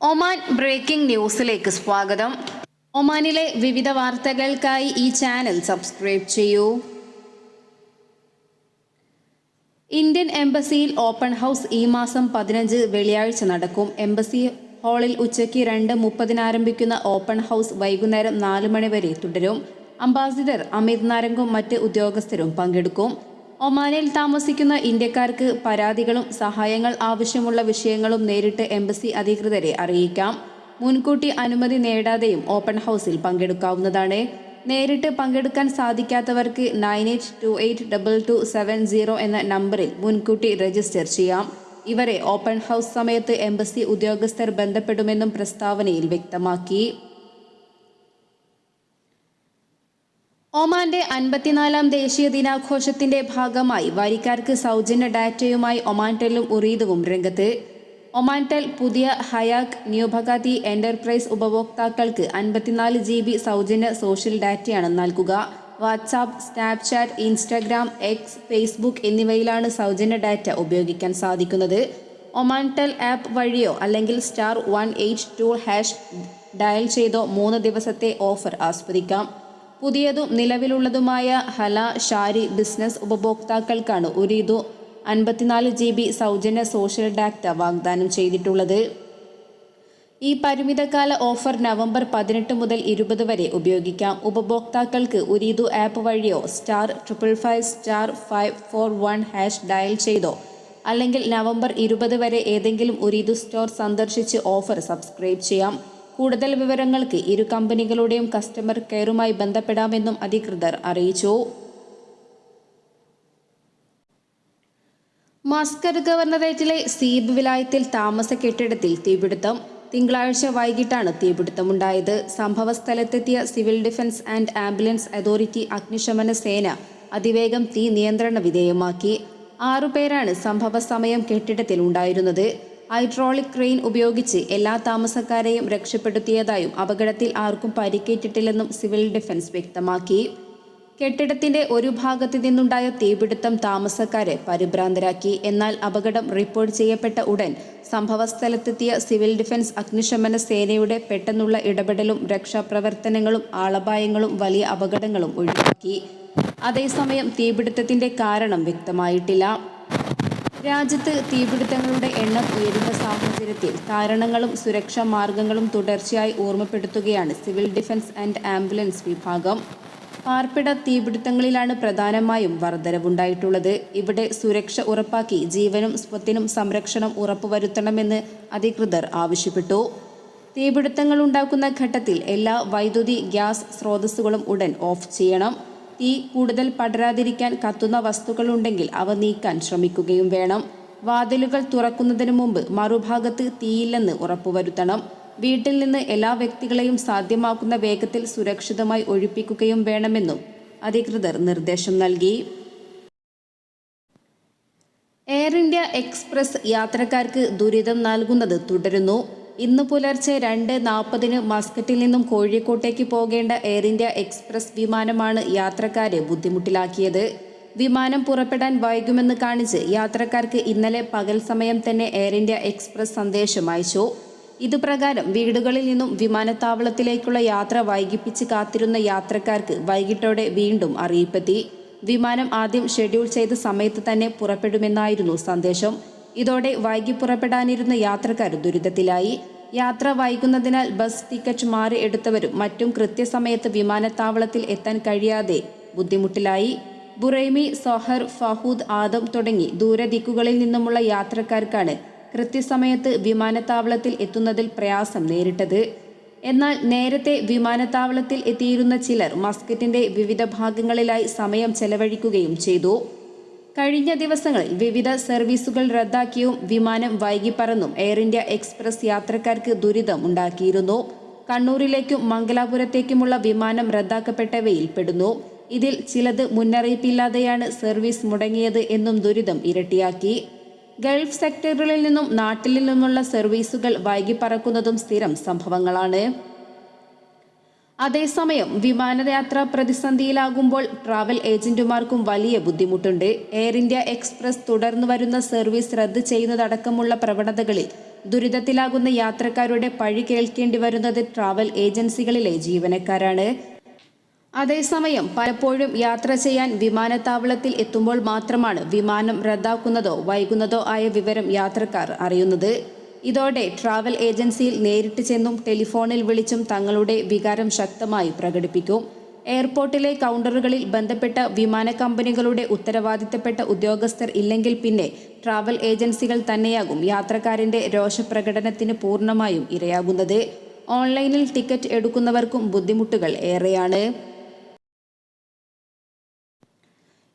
Oman breaking ന്യൂസിലേക്ക് സ്വാഗതം. ഒമാനിലെ വിവിധ വാർത്തകൾക്കായി ഈ ചാനൽ സബ്സ്ക്രൈബ് ചെയ്യൂ. ഇന്ത്യൻ എംബസിയിൽ ഓപ്പൺ ഹൗസ് ഈ മാസം പതിനഞ്ച് വെള്ളിയാഴ്ച നടക്കും. എംബസി ഹാളിൽ ഉച്ചയ്ക്ക് രണ്ട് മുപ്പതിന് ആരംഭിക്കുന്ന ഓപ്പൺ ഹൗസ് വൈകുന്നേരം നാല് മണി വരെ തുടരും. അംബാസിഡർ അമിത് നാരംഗും മറ്റ് ഉദ്യോഗസ്ഥരും പങ്കെടുക്കും. ഒമാനിൽ താമസിക്കുന്ന ഇന്ത്യക്കാർക്ക് പരാതികളും സഹായങ്ങൾ ആവശ്യമുള്ള വിഷയങ്ങളും നേരിട്ട് എംബസി അധികൃതരെ അറിയിക്കാം. മുൻകൂട്ടി അനുമതി നേടാതെയും ഓപ്പൺ ഹൗസിൽ പങ്കെടുക്കാവുന്നതാണ്. നേരിട്ട് പങ്കെടുക്കാൻ സാധിക്കാത്തവർക്ക് nine eight two eight double two seven zero എന്ന നമ്പറിൽ മുൻകൂട്ടി രജിസ്റ്റർ ചെയ്യാം. ഇവരെ ഓപ്പൺ ഹൗസ് സമയത്ത് എംബസി ഉദ്യോഗസ്ഥർ ബന്ധപ്പെടുമെന്നും പ്രസ്താവനയിൽ വ്യക്തമാക്കി. ഒമാന്റെ അൻപത്തിനാലാം ദേശീയ ദിനാഘോഷത്തിന്റെ ഭാഗമായി വരിക്കാർക്ക് സൗജന്യ ഡാറ്റയുമായി ഒമാൻടെല്ലും ഉറീദുവും രംഗത്ത്. ഒമാൻടെൽ പുതിയ ഹയാക് ന്യൂഭഗാതി എന്റർപ്രൈസ് ഉപഭോക്താക്കൾക്ക് അൻപത്തിനാല് ജി ബി സൗജന്യ സോഷ്യൽ ഡാറ്റയാണ് നൽകുക. WhatsApp Snapchat Instagram X Facebook എന്നിവയിലാണ് സൗജന്യ ഡാറ്റ ഉപയോഗിക്കാൻ സാധിക്കുന്നത്. ഒമാൻടെൽ ആപ്പ് വഴിയോ അല്ലെങ്കിൽ star one eight two hash dial ചെയ്തോ മൂന്ന് ദിവസത്തെ ഓഫർ ആസ്വദിക്കാം. പുതിയതും നിലവിലുള്ളതുമായ ഹല ഷാരി ബിസിനസ് ഉപഭോക്താക്കൾക്കാണ് ഉരീദു അൻപത്തിനാല് ജി ബി സൗജന്യ സോഷ്യൽ ഡാറ്റ വാഗ്ദാനം ചെയ്തിട്ടുള്ളത്. ഈ പരിമിതകാല ഓഫർ നവംബർ പതിനെട്ട് മുതൽ ഇരുപത് വരെ ഉപയോഗിക്കാം. ഉപഭോക്താക്കൾക്ക് ഉരീദു ആപ്പ് വഴിയോ star triple five star five four one hash dial ചെയ്തോ അല്ലെങ്കിൽ നവംബർ ഇരുപത് വരെ ഏതെങ്കിലും ഉരീദു സ്റ്റോർ സന്ദർശിച്ച് ഓഫർ സബ്സ്ക്രൈബ് ചെയ്യാം. കൂടുതൽ വിവരങ്ങൾക്ക് ഇരു കമ്പനികളുടെയും കസ്റ്റമർ കെയറുമായി ബന്ധപ്പെടാമെന്നും അധികൃതർ അറിയിച്ചു. മസ്കർ ഗവർണറേറ്റിലെ സീബ് വിലായത്തിൽ താമസ കെട്ടിടത്തിൽ തീപിടുത്തം. തിങ്കളാഴ്ച വൈകിട്ടാണ് തീപിടുത്തമുണ്ടായത്. സംഭവ സ്ഥലത്തെത്തിയ civil defence and ambulance authority അഗ്നിശമന സേന അതിവേഗം തീ നിയന്ത്രണ വിധേയമാക്കി. ആറുപേരാണ് സംഭവ സമയം കെട്ടിടത്തിൽ ഉണ്ടായിരുന്നത് ഹൈഡ്രോളിക് ക്രെയിൻ ഉപയോഗിച്ച് എല്ലാ താമസക്കാരെയും രക്ഷപ്പെടുത്തിയതായും അപകടത്തിൽ ആർക്കും പരിക്കേറ്റിട്ടില്ലെന്നും സിവിൽ ഡിഫൻസ് വ്യക്തമാക്കി. കെട്ടിടത്തിന്റെ ഒരു ഭാഗത്തു നിന്നുണ്ടായ തീപിടുത്തം താമസക്കാരെ പരിഭ്രാന്തരാക്കി. എന്നാൽ അപകടം റിപ്പോർട്ട് ചെയ്യപ്പെട്ട ഉടൻ സംഭവസ്ഥലത്തെത്തിയ സിവിൽ ഡിഫൻസ് അഗ്നിശമന സേനയുടെ പെട്ടെന്നുള്ള ഇടപെടലും രക്ഷാപ്രവർത്തനങ്ങളും ആളപായങ്ങളും വലിയ അപകടങ്ങളും ഒഴിവാക്കി. അതേസമയം തീപിടുത്തത്തിന്റെ കാരണം വ്യക്തമായിട്ടില്ല. രാജ്യത്ത് തീപിടുത്തങ്ങളുടെ എണ്ണം ഉയരുന്ന സാഹചര്യത്തിൽ കാരണങ്ങളും സുരക്ഷാ മാർഗങ്ങളും തുടർച്ചയായി ഓർമ്മപ്പെടുത്തുകയാണ് സിവിൽ ഡിഫൻസ് ആൻഡ് ആംബുലൻസ് വിഭാഗം. പാർപ്പിട തീപിടുത്തങ്ങളിലാണ് പ്രധാനമായും വർധനവുണ്ടായിട്ടുള്ളത്. ഇവിടെ സുരക്ഷ ഉറപ്പാക്കി ജീവനും സ്വത്തിനും സംരക്ഷണം ഉറപ്പുവരുത്തണമെന്ന് അധികൃതർ ആവശ്യപ്പെട്ടു. തീപിടുത്തങ്ങൾ ഉണ്ടാക്കുന്ന ഘട്ടത്തിൽ എല്ലാ വൈദ്യുതി ഗ്യാസ് സ്രോതസ്സുകളും ഉടൻ ഓഫ് ചെയ്യണം. തീ കൂടുതൽ പടരാതിരിക്കാൻ കത്തുന്ന വസ്തുക്കളുണ്ടെങ്കിൽ അവ നീക്കാൻ ശ്രമിക്കുകയും വേണം. വാതിലുകൾ തുറക്കുന്നതിന് മുമ്പ് മറുഭാഗത്ത് തീയില്ലെന്ന് ഉറപ്പുവരുത്തണം. വീട്ടിൽ നിന്ന് എല്ലാ വ്യക്തികളെയും സാധ്യമാക്കുന്ന വേഗത്തിൽ സുരക്ഷിതമായി ഒഴിപ്പിക്കുകയും വേണമെന്നും അധികൃതർ നിർദ്ദേശം നൽകി. എയർ ഇന്ത്യ എക്സ്പ്രസ് യാത്രക്കാർക്ക് ദുരിതം നൽകുന്നത് തുടരുന്നു. ഇന്ന് പുലർച്ചെ രണ്ട് നാൽപ്പതിന് മസ്കറ്റിൽ നിന്നും കോഴിക്കോട്ടേക്ക് പോകേണ്ട എയർ ഇന്ത്യ എക്സ്പ്രസ് വിമാനമാണ് യാത്രക്കാരെ ബുദ്ധിമുട്ടിലാക്കിയത്. വിമാനം പുറപ്പെടാൻ വൈകുമെന്ന് കാണിച്ച് യാത്രക്കാർക്ക് ഇന്നലെ പകൽ സമയം തന്നെ എയർ ഇന്ത്യ എക്സ്പ്രസ് സന്ദേശം അയച്ചു. ഇതുപ്രകാരം വീടുകളിൽ നിന്നും വിമാനത്താവളത്തിലേക്കുള്ള യാത്ര വൈകിപ്പിച്ച് കാത്തിരുന്ന യാത്രക്കാർക്ക് വൈകിട്ടോടെ വീണ്ടും അറിയിപ്പെത്തി. വിമാനം ആദ്യം ഷെഡ്യൂൾ ചെയ്ത സമയത്ത് തന്നെ പുറപ്പെടുമെന്നായിരുന്നു സന്ദേശം. ഇതോടെ വൈകി പുറപ്പെടാനിരുന്ന യാത്രക്കാർ ദുരിതത്തിലായി. യാത്ര വൈകുന്നതിനാൽ ബസ് ടിക്കറ്റ് മാറി എടുത്തവരും മറ്റും കൃത്യസമയത്ത് വിമാനത്താവളത്തിൽ എത്താൻ കഴിയാതെ ബുദ്ധിമുട്ടിലായി. ബുറൈമി സൊഹർ ഫഹൂദ് ആദം തുടങ്ങി ദൂരദിക്കുകളിൽ നിന്നുമുള്ള യാത്രക്കാർക്കാണ് കൃത്യസമയത്ത് വിമാനത്താവളത്തിൽ എത്തുന്നതിൽ പ്രയാസം നേരിട്ടത്. എന്നാൽ നേരത്തെ വിമാനത്താവളത്തിൽ എത്തിയിരുന്ന ചിലർ മസ്കറ്റിന്റെ വിവിധ ഭാഗങ്ങളിലായി സമയം ചെലവഴിക്കുകയും ചെയ്തു. കഴിഞ്ഞ ദിവസങ്ങളിൽ വിവിധ സർവീസുകൾ റദ്ദാക്കിയും വിമാനം വൈകി പറന്നും എയർ ഇന്ത്യ എക്സ്പ്രസ് യാത്രക്കാർക്ക് ദുരിതം ഉണ്ടാക്കിയിരുന്നു. കണ്ണൂരിലേക്കും മംഗലാപുരത്തേക്കുമുള്ള വിമാനം റദ്ദാക്കപ്പെട്ടവയിൽ പെടുന്നു ഇതിൽ ചിലത് മുന്നറിയിപ്പില്ലാതെയാണ് സർവീസ് മുടങ്ങിയത് എന്നും ദുരിതം ഇരട്ടിയാക്കി. ഗൾഫ് സെക്ടറുകളിൽ നിന്നും നാട്ടിൽ നിന്നുമുള്ള സർവീസുകൾ വൈകി പറക്കുന്നതും സ്ഥിരം സംഭവങ്ങളാണ്. അതേസമയം വിമാനയാത്ര പ്രതിസന്ധിയിലാകുമ്പോൾ ട്രാവൽ ഏജന്റുമാർക്കും വലിയ ബുദ്ധിമുട്ടുണ്ട്. എയർ ഇന്ത്യ എക്സ്പ്രസ് തുടർന്നു വരുന്ന സർവീസ് റദ്ദ് ചെയ്യുന്നതടക്കമുള്ള പ്രവണതകളിൽ ദുരിതത്തിലാകുന്ന യാത്രക്കാരുടെ പഴി കേൾക്കേണ്ടി വരുന്നത് ട്രാവൽ ഏജൻസികളിലെ ജീവനക്കാരാണ്. അതേസമയം പലപ്പോഴും യാത്ര ചെയ്യാൻ വിമാനത്താവളത്തിൽ എത്തുമ്പോൾ മാത്രമാണ് വിമാനം റദ്ദാക്കുന്നതോ വൈകുന്നതോ ആയ വിവരം യാത്രക്കാർ അറിയുന്നത്. ഇതോടെ ട്രാവൽ ഏജൻസിയിൽ നേരിട്ട് ചെന്നും ടെലിഫോണിൽ വിളിച്ചും തങ്ങളുടെ വികാരം ശക്തമായി പ്രകടിപ്പിക്കും. എയർപോർട്ടിലെ കൗണ്ടറുകളിൽ ബന്ധപ്പെട്ട വിമാന കമ്പനികളുടെ ഉത്തരവാദിത്തപ്പെട്ട ഉദ്യോഗസ്ഥർ ഇല്ലെങ്കിൽ പിന്നെ ട്രാവൽ ഏജൻസികൾ തന്നെയാകും യാത്രക്കാരന്റെ രോഷപ്രകടനത്തിന് പൂർണമായും ഇരയാകുന്നത്. ഓൺലൈനിൽ ടിക്കറ്റ് എടുക്കുന്നവർക്കും ബുദ്ധിമുട്ടുകൾ ഏറെയാണ്.